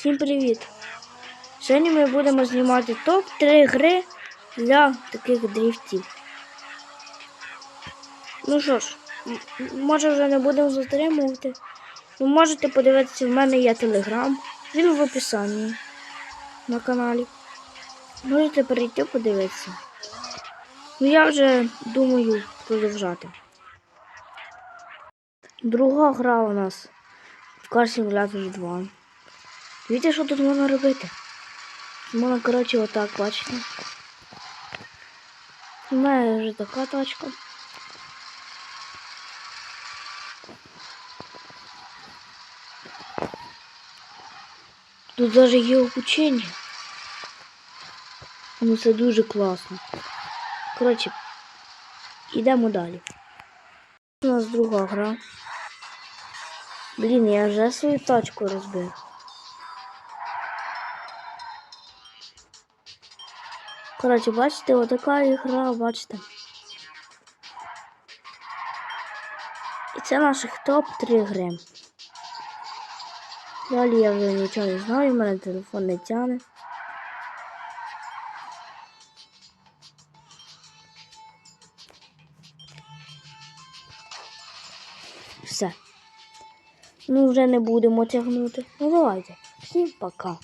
Всім привіт! Сьогодні ми будемо знімати топ-3 гри для таких дріфтів. Ну що ж, може вже не будемо затримувати. Ви можете подивитися, в мене є телеграм. Він в описанні на каналі. Можете перейти подивитися. Ну я вже думаю продовжати. Друга гра у нас в Car Simulator 2. Дивіться, що тут можна робити. Можна, коротше, отак, бачите. У мене вже така тачка. Тут навіть є обучення. Ну це дуже класно. Коротше, йдемо далі. У нас друга гра. Блін, я вже свою тачку розбив. Коротше, бачите, отака ігра, бачите. І це наших топ-3 гри. Далі я вже нічого не знаю, у мене телефон не тягне. Все. Ну вже не будемо тягнути. Ну давайте. Всім пока.